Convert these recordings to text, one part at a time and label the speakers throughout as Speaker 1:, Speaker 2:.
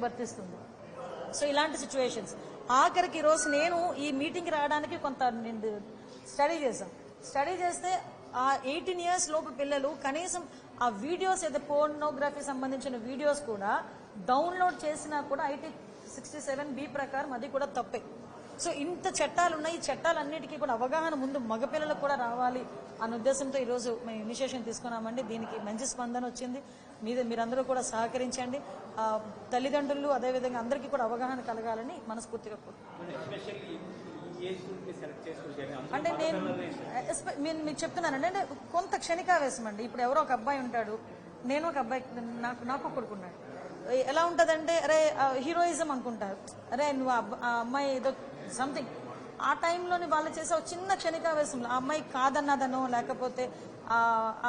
Speaker 1: Act వర్తిస్తుంది. So ఇలాంటి situations ఆఖరికి ఈరోజు నేను ఈ మీటింగ్ రావడానికి కొంత నేను స్టడీ చేశాను. స్టడీ చేస్తే ఆ ఎయిటీన్ ఇయర్స్ లోపు పిల్లలు కనీసం ఆ వీడియోస్ ఏదో పోర్నోగ్రఫీ సంబంధించిన వీడియోస్ కూడా డౌన్లోడ్ చేసినా కూడా ఐటీ సిక్స్టీ సెవెన్ బి ప్రకారం అది కూడా తప్పే. సో ఇంత చట్టాలు ఉన్నాయి ఈ చట్టాలన్నిటికీ కూడా అవగాహన ముందు మగపిల్లలకు కూడా రావాలి అన్న ఉద్దేశంతో ఈరోజు మేము ఇనిషియేషన్ తీసుకున్నామండి. దీనికి మంచి స్పందన వచ్చింది. మీద మీరందరూ కూడా సహకరించండి. తల్లిదండ్రులు అదేవిధంగా అందరికీ కూడా అవగాహన కలగాలని మనస్ఫూర్తిగా అంటే నేను నేను మీకు చెప్తున్నానండి. అంటే కొంత క్షణికావేశం అండి ఇప్పుడు ఎవరో ఒక అబ్బాయి ఉంటాడు. నేను ఒక అబ్బాయి నాకు నాకు కొడుకున్నాడు. ఎలా ఉంటదంటే అరే హీరోయిజం అనుకుంటారు. అరే నువ్వు అబ్బ- ఆ అమ్మాయి ఏదో సంథింగ్ ఆ టైంలోని వాళ్ళు చేసే ఒక చిన్న క్షణికావేశంలో ఆ అమ్మాయి కాదన్నదనో లేకపోతే ఆ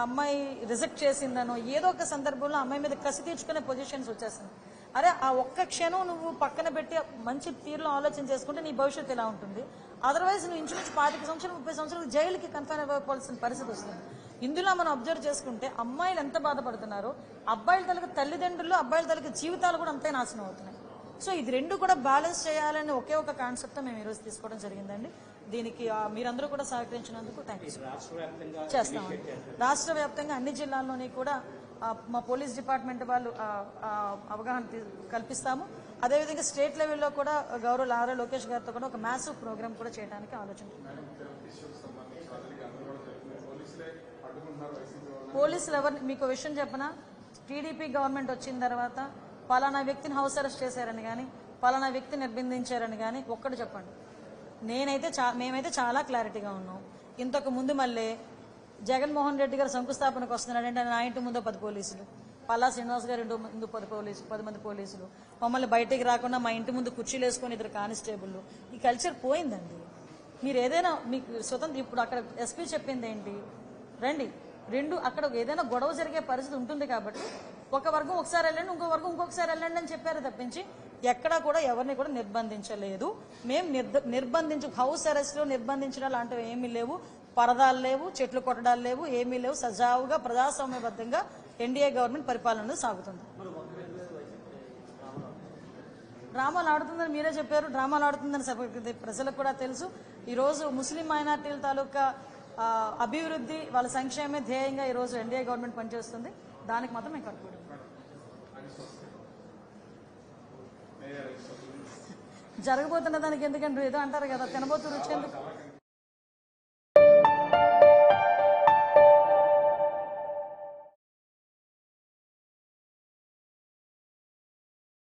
Speaker 1: అమ్మాయి రిజెక్ట్ చేసిందనో ఏదో ఒక సందర్భంలో ఆ అమ్మాయి మీద కసి తీర్చుకునే పొజిషన్స్ వచ్చేస్తుంది అరే ఆ ఒక్క క్షణం నువ్వు పక్కన పెట్టి మంచి తీరులో ఆలోచన చేసుకుంటే నీ భవిష్యత్తు ఎలా ఉంటుంది? అదర్వైజ్ నువ్వు ఇంచుమించు పాతిక సంవత్సరాలు ముప్పై సంవత్సరాలు జైలుకి కన్ఫైన్ అవ్వాల్సిన పరిస్థితి వస్తుంది. ఇందులో మనం అబ్జర్వ్ చేసుకుంటే అమ్మాయిలు ఎంత బాధపడుతున్నారో అబ్బాయిల తలకి తల్లిదండ్రులు అబ్బాయిల తలకి జీవితాలు కూడా అంతే నాశనం అవుతున్నాయి. సో ఇది రెండు కూడా బ్యాలెన్స్ చేయాలని ఒకే ఒక కాన్సెప్ట్ మేము ఈరోజు తీసుకోవడం జరిగిందండి. దీనికి మీరందరూ కూడా సహకరించినందుకు థ్యాంక్ యూ
Speaker 2: రాష్ట్ర వ్యాప్తంగా
Speaker 1: చేస్తామండి రాష్ట్ర వ్యాప్తంగా అన్ని జిల్లాల్లోని కూడా మా పోలీస్ డిపార్ట్మెంట్ వాళ్ళు అవగాహన కల్పిస్తాము. అదేవిధంగా స్టేట్ లెవెల్లో కూడా గౌరవ లారా లోకేష్ గారితో కూడా ఒక మ్యాసివ్ ప్రోగ్రామ్ కూడా చేయడానికి ఆలోచన పోలీసులు ఎవరిని మీకు ఒక విషయం చెప్పనా? టీడీపీ గవర్నమెంట్ వచ్చిన తర్వాత పలానా వ్యక్తిని హౌస్ అరెస్ట్ చేశారని కానీ పలానా వ్యక్తి నిర్బంధించారని కానీ ఒక్కటి చెప్పండి. నేనైతే చా మేమైతే చాలా క్లారిటీగా ఉన్నాం. ఇంతకు ముందు మళ్ళీ జగన్మోహన్ రెడ్డి గారు శంకుస్థాపనకు వస్తున్నాడంటే నా ఇంటి ముందు పది పోలీసులు. పల్లా శ్రీనివాస్ గారి ఇంటి ముందు పది పోలీసులు పది మంది పోలీసులు. మమ్మల్ని బయటికి రాకుండా మా ఇంటి ముందు కుర్చీలు వేసుకొని ఇద్దరు కానిస్టేబుల్ ఈ కల్చర్ పోయిందండి. మీరు ఏదైనా మీకు స్వతంత్ర ఇప్పుడు అక్కడ ఎస్పీ చెప్పింది ఏంటి? రండి. రెండు అక్కడ ఏదైనా గొడవ జరిగే పరిస్థితి ఉంటుంది కాబట్టి ఒక వర్గం ఒకసారి వెళ్ళండి ఇంకో వర్గం ఇంకొకసారి వెళ్ళండి అని చెప్పారు తప్పించి ఎక్కడా కూడా ఎవరిని కూడా నిర్బంధించలేదు. మేము నిర్బంధించు హౌస్ అరెస్ట్లో నిర్బంధించడం లాంటివి ఏమీ లేవు. పరదాలు లేవు చెట్లు కొట్టడాలు లేవు ఏమీ లేవు. సజావుగా ప్రజాస్వామ్యబద్ధంగా ఎన్డీఏ గవర్నమెంట్ పరిపాలన సాగుతుంది. డ్రామాలు ఆడుతుందని మీరే చెప్పారు డ్రామాలు ఆడుతుందని ప్రజలకు కూడా తెలుసు. ఈరోజు ముస్లిం మైనార్టీల తాలూకా అభివృద్ధి వాళ్ళ సంక్షేమే ధ్యేయంగా ఈరోజు ఎన్డీఏ గవర్నమెంట్ పనిచేస్తుంది. దానికి మాత్రం మేము కట్టుబడి జరగబోతున్న దానికి ఎందుకంటే ఏదో అంటారు కదా తినబోతు రుచి ఎందుకు?